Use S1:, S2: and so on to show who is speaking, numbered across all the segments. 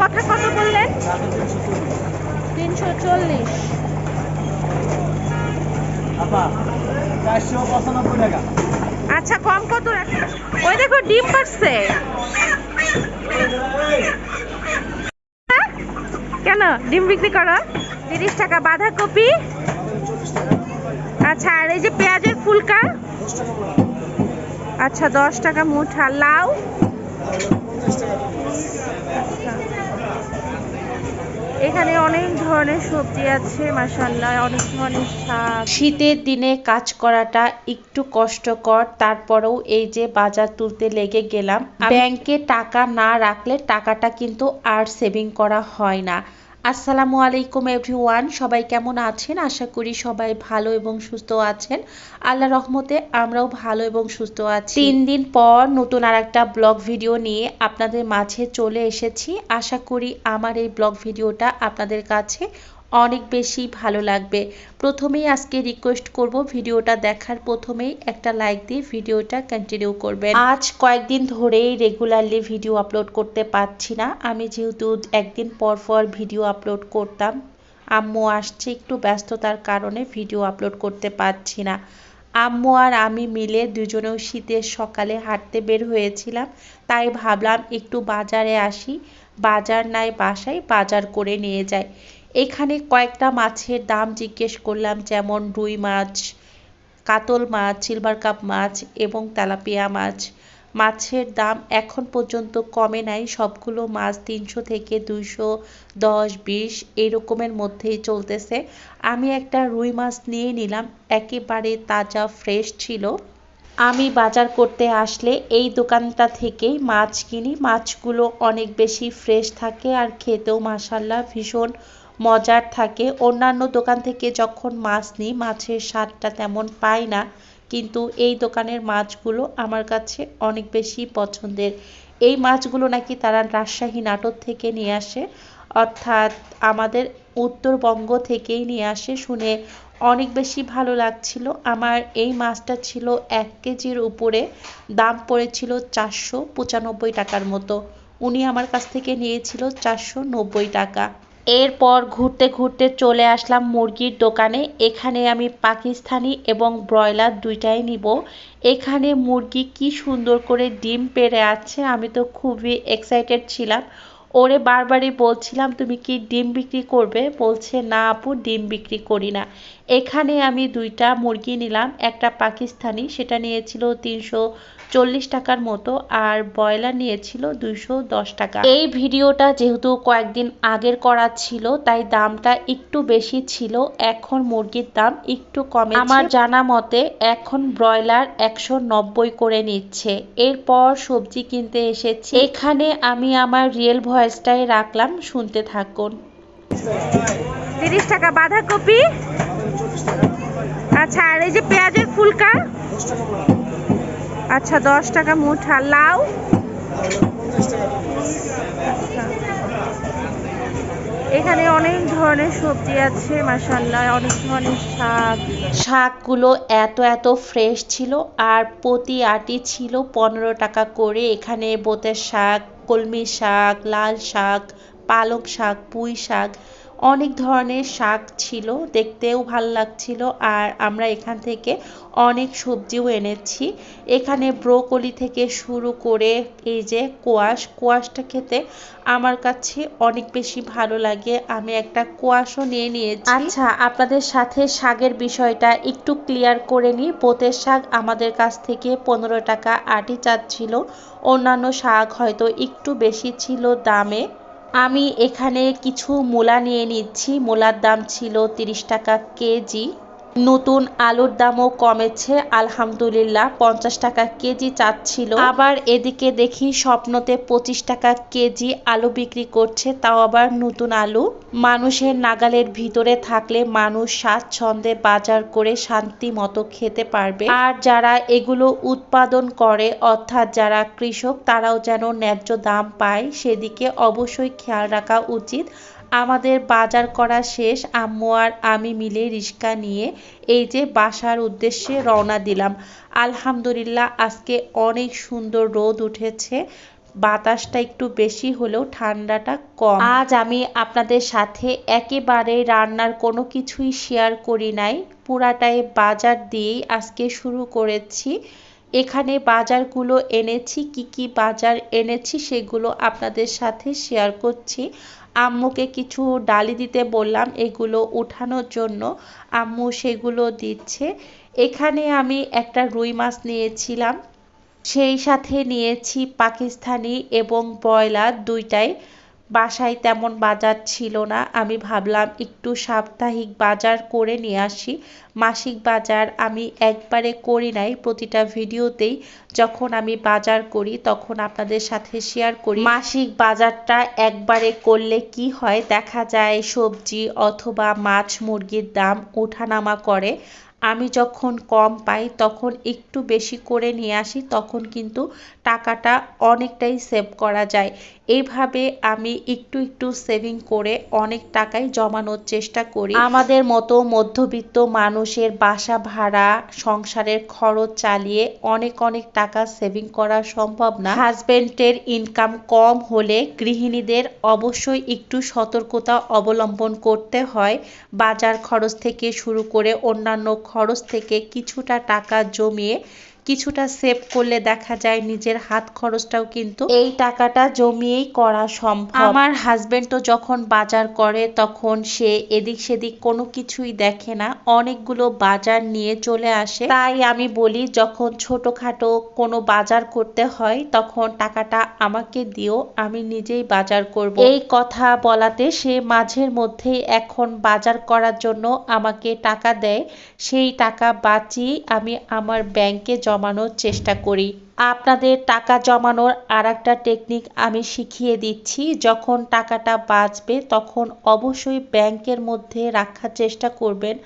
S1: কাতলের কথা কত বললেন? তিনশো চল্লিশ। আচ্ছা কম কত ওই দেখো ডিম পারছে? কেন? ডিম বিক্রি করো। তিরিশ টাকা। বাঁধাকপি। আচ্ছা আর এই যে পেঁয়াজের ফুলকা। আচ্ছা দশ টাকা মুঠা। লাউ আচ্ছা। এখানে অনেক ধরনের সবজি আছে মাসাল্লাহ অনেক ধরনের শাক। শীতের দিনে কাজ করাটা একটু কষ্টকর তারপরেও এই যে বাজার তুলতে লেগে গেলাম ব্যাংকে টাকা না রাখলে টাকাটা কিন্তু আর সেভিং করা হয় না। আসসালামু আলাইকুম এভরিওয়ান, সবাই কেমন আছেন? আশা করি সবাই ভালো এবং সুস্থ আছেন। আল্লাহ রহমতে আমরাও ভালো এবং সুস্থ আছি। তিন দিন পর নতুন আর একটা ব্লগ ভিডিও নিয়ে আপনাদের মাঝে চলে এসেছি। আশা করি আমার এই ব্লগ ভিডিওটা আপনাদের কাছে অনেক বেশি ভালো লাগবে। প্রথমেই আজকে রিকোয়েস্ট করব ভিডিওটা দেখার প্রথমেই একটা লাইক দিয়ে ভিডিওটা কন্টিনিউ করবেন। আজ কয়েকদিন ধরেই রেগুলারলি ভিডিও আপলোড করতে পারছি না। আমি যেহেতু একদিন পর পর ভিডিও আপলোড করতাম, আম্মু আসছে একটু ব্যস্ততার কারণে ভিডিও আপলোড করতে পারছি না। আম্মু আর আমি মিলে দুজনেও শীতের সকালে হাঁটতে বের হয়েছিলাম, তাই ভাবলাম একটু বাজারে আসি। বাজার নাই বাসায়, বাজার করে নিয়ে যাই। এখানে কয়েকটা মাছের দাম জিজ্ঞেস করলাম, যেমন রুই মাছ, কাতল মাছ সিলভার কাপ মাছ এবং তেলাপিয়া মাছ। মাছের দাম এখন পর্যন্ত কমে নাই। সবগুলো মাছ তিনশো থেকে দুইশো দশ বিশ এরকমের মধ্যেই চলতেছে। আমি একটা রুই মাছ নিয়ে নিলাম। একেবারে তাজা, ফ্রেশ ছিল। আমি বাজার করতে আসলে এই দোকানটা থেকেই মাছ কিনি। মাছগুলো অনেক বেশি ফ্রেশ থাকে আর খেতেও মাসাল্লাহ ভীষণ মজার থাকে। অন্যান্য দোকান থেকে যখন মাছ নিই, মাছের স্বাদটা তেমন পাই না। কিন্তু এই দোকানের মাছগুলো আমার কাছে অনেক বেশি পছন্দের। এই মাছগুলো নাকি তারা রাজশাহী নাটোর থেকে নিয়ে আসে, অর্থাৎ আমাদের উত্তরবঙ্গ থেকেই নিয়ে আসে শুনে অনেক বেশি ভালো লাগছিল। আমার এই মাছটা ছিল এক কেজির উপরে, দাম পড়েছিল চারশো পঁচানব্বই টাকার মতো। উনি আমার কাছ থেকে নিয়েছিল চারশো নব্বই টাকা। এরপর ঘুরতে ঘুরতে চলে আসলাম মুরগির দোকানে। এখানে আমি পাকিস্তানি এবং ব্রয়লার দুইটাই নিব। এখানে মুরগি কি সুন্দর করে ডিম পেড়ে আছে, আমি তো খুবই এক্সাইটেড ছিলাম। ওরে বারবারই বলছিলাম, তুমি কি ডিম বিক্রি করবে? বলছে, না আপু, ডিম বিক্রি করি না। এখানে আমি দুইটা মুরগি নিলাম, একটা পাকিস্তানি, সেটা নিয়েছিল তিনশো চল্লিশ টাকার মতো, আর ব্রয়লার নিয়েছিল দুইশো দশ টাকা। এই ভিডিওটা যেহেতু কয়েকদিন আগের করা ছিল, তাই দামটা একটু বেশি ছিল, এখন মুরগির দাম একটু কমে আমার জানা মতে, এখন ব্রয়লার একশো নব্বই করে নিচ্ছে। এরপর সবজি কিনতে এসেছি। এখানে আমি আমার রিয়েল ভয়েসটাই রাখলাম শুনতে থাকুন। তিরিশ টাকা বাঁধাকপি। আচ্ছা আর এই যে পেঁয়াজের ফুলকা? আচ্ছা দশ টাকা মুঠা লাউ? আচ্ছা। এখানে অনেক ধরনের সবজি আছে মাসাল্লাহ অনেক ধরনের শাক। শাকগুলো এত এত ফ্রেশ ছিল আর প্রতি আটি ছিল পনেরো টাকা করে। এখানে বোতের শাক কলমি শাক লাল শাক পালং শাক পুঁই শাক অনেক ধরনের শাক ছিল, দেখতেও ভালো লাগছিল আর আমরা এখান থেকে অনেক সবজিও এনেছি। এখানে ব্রোকলি থেকে শুরু করে এই যে কোয়াশ, কোয়াশটা খেতে আমার কাছে অনেক বেশি ভালো লাগে। আমি একটা কোয়াশও নিয়ে নিয়েছি। আচ্ছা আপনাদের সাথে শাকের বিষয়টা একটু ক্লিয়ার করে নিই। পোতের শাক আমাদের কাছ থেকে পনেরো টাকা আটি চাচ্ছিল। অন্যান্য শাক হয়তো একটু বেশি ছিল দামে। আমি এখানে কিছু মূলা নিয়ে নিচ্ছি। মূলার দাম ছিল তিরিশ টাকা কেজি। নতুন আলুর দামও কমেছে, আলহামদুলিল্লাহ। পঞ্চাশ টাকা কেজি চাচ্ছিল। আবার এদিকে দেখি স্বপ্নতে পঁচিশ টাকা কেজি আলু বিক্রি করছে, তাও আবার নতুন আলু। মানুষের নাগালের ভিতরে থাকলে মানুষ স্বাচ্ছন্দ্যে বাজার করে শান্তি মতো খেতে পারবে। আর যারা এগুলো উৎপাদন করে, অর্থাৎ যারা কৃষক, তারাও যেন ন্যায্য দাম পায়, সেদিকে অবশ্যই খেয়াল রাখা উচিত। আমাদের বাজার করা শেষ, আম্মু আর আমি মিলে রিক্সা নিয়ে এই যে বাসার উদ্দেশ্যে রওনা দিলাম। আলহামদুলিল্লাহ, আজকে অনেক সুন্দর রোদ উঠেছে। বাতাসটা একটু বেশি হলেও ঠান্ডাটা কম। আজ আমি আপনাদের সাথে একেবারে রান্নার কোনো কিছুই শেয়ার করি নাই। পুরাটাই বাজার দিয়েই আজকে শুরু করেছি। এখানে বাজারগুলো এনেছি, কি কি বাজার এনেছি সেগুলো আপনাদের সাথে শেয়ার করছি। আম্মুকে কিছু ডালি দিতে বললাম এগুলো উঠানোর জন্য। আম্মু সেগুলো দিচ্ছে। এখানে আমি একটা রুই মাছ নিয়েছিলাম। সেই সাথে নিয়েছি পাকিস্তানি এবং ব্রয়লার দুইটাই। বাসায় তেমন বাজার ছিল না। আমি ভাবলাম, একটু সাপ্তাহিক বাজার করে নিয়ে আসি। মাসিক বাজার আমি একবারে করি নাই, প্রতিটা ভিডিওতেই। যখন আমি বাজার করি, তখন আপনাদের সাথে শেয়ার করি। মাসিক বাজারটা একবারে করলে কি হয়? দেখা যায় সবজি অথবা মাছ মুরগির দাম ওঠানামা করে। আমি যখন কম পাই, তখন একটু বেশি করে নিয়ে আসি, তখন কিন্তু টাকাটা অনেকটাই সেভ করা যায়। এইভাবে আমি একটু একটু সেভিং করে অনেক টাকাই জমানোর চেষ্টা করি। আমাদের মতো মধ্যবিত্ত মানুষের বাসা ভাড়া, সংসারের খরচ চালিয়ে অনেক অনেক টাকা সেভিং করা সম্ভব না। হাজবেন্ডের ইনকাম কম হলে গৃহিণীদের অবশ্যই একটু সতর্কতা অবলম্বন করতে হয়। বাজার খরচ থেকে শুরু করে অন্যান্য খরচ থেকে কিছুটা টাকা জমিয়ে কিছুটা সেভ করলে দেখা যায় নিজের হাত খরচটাও কিন্তু এই টাকাটা জমিয়েই করা সম্ভব। আমার হাজবেন্ডও যখন বাজার করে তখন সে এদিক সেদিক কোনো কিছুই দেখে না। অনেকগুলো বাজার নিয়ে চলে আসে। তাই আমি বলি যখন ছোটখাটো কোনো বাজার করতে হয় তখন টাকাটা আমাকে দিও আমি নিজেই বাজার করব। এই কথা বলাতে সে মাঝের মধ্যেই এখন বাজার করার জন্য আমাকে টাকা দেয়। সেই টাকা বাঁচিয়ে আমি আমার ব্যাংকে জমানোর চেষ্টা করি। আপনাদের টাকা জমানোর আর একটা টেকনিক আমি শিখিয়ে দিচ্ছি। যখন টাকাটা বাঁচবে, তখন অবশ্যই ব্যাংকের মধ্যে রাখার চেষ্টা করবেন।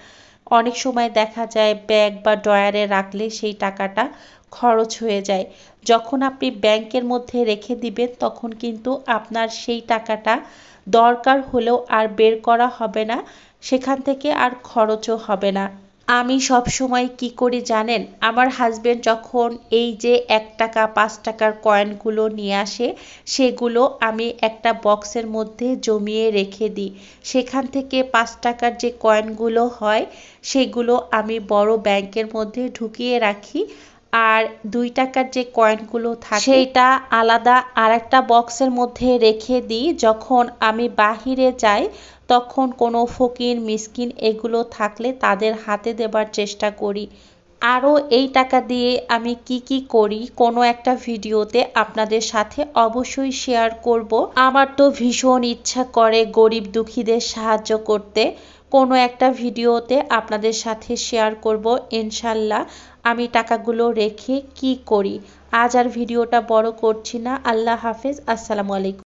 S1: অনেক সময় দেখা যায় ব্যাগ বা ড্রয়ারে রাখলে সেই টাকাটা খরচ হয়ে যায়। যখন আপনি ব্যাংকের মধ্যে রেখে দিবেন, তখন কিন্তু আপনার সেই টাকাটা দরকার হলেও আর বের করা হবে না। সেখান থেকে আর খরচও হবে না। আমি সব সময় কি করি জানেন? আমার হাজবেন্ড যখন এই যে এক টাকা, পাঁচ টাকার কয়েনগুলো নিয়ে আসে, সেগুলো আমি একটা বক্সের মধ্যে জমিয়ে রেখে দিই। সেখান থেকে পাঁচ টাকার যে কয়েনগুলো হয়, সেগুলো আমি বড় ব্যাংকের মধ্যে ঢুকিয়ে রাখি। আর দুই টাকার যে কয়েনগুলো থাকে, সেইটা আলাদা আর একটা বক্সের মধ্যে রেখে দিই। যখন আমি বাহিরে যাই, তখন কোনো ফকির, মিসকিন এগুলো থাকলে তাদের হাতে দেবার চেষ্টা করি। আরও এই টাকা দিয়ে আমি কি কি করি, কোনো একটা ভিডিওতে আপনাদের সাথে অবশ্যই শেয়ার করব। আমার তো ভীষণ ইচ্ছা করে গরিব দুঃখীদের সাহায্য করতে। কোনো একটা ভিডিওতে আপনাদের সাথে শেয়ার করব, ইনশাল্লাহ। আমি টাকাগুলো রেখে কি করি? আজ আর ভিডিওটা বড় করছি না। আল্লাহ হাফেজ। আসসালামু আলাইকুম।